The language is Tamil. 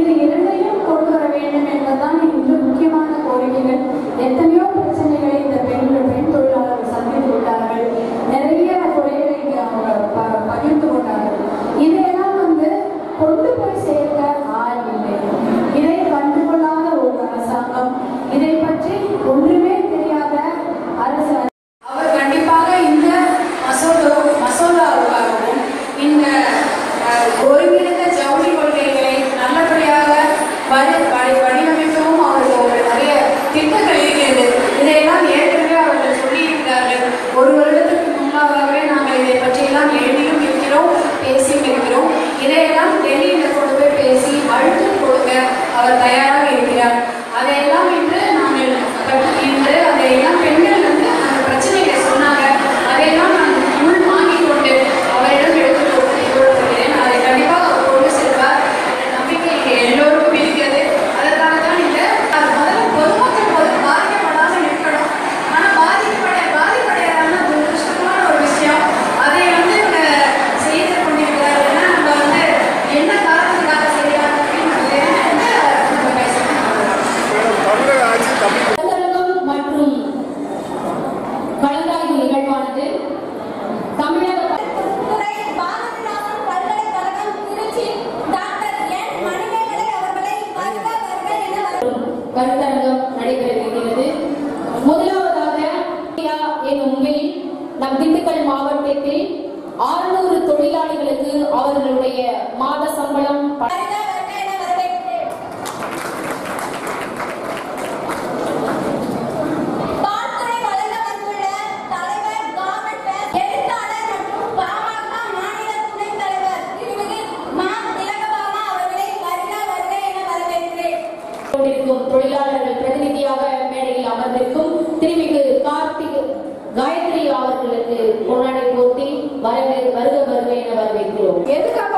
இது இரண்டையும் கொண்டு வர வேண்டும் என்பதுதான் இன்று முக்கியமான கோரிக்கைகள். எத்தனையோ பிரச்சனை kalau saya ini tidak கருத்தரங்கம் நடைபெற முதலாவதாக எனும் உண்மையில் நம் திண்டுக்கல் மாவட்டத்தில் ஆறுநூறு தொழிலாளிகளுக்கு அவர்களுடைய மாத சம்பளம் காயத்ரி அவர்களுக்கு கொண்டாடி போட்டி வரவே வருக வருக என வரவேற்கிறோம். எதுக்காக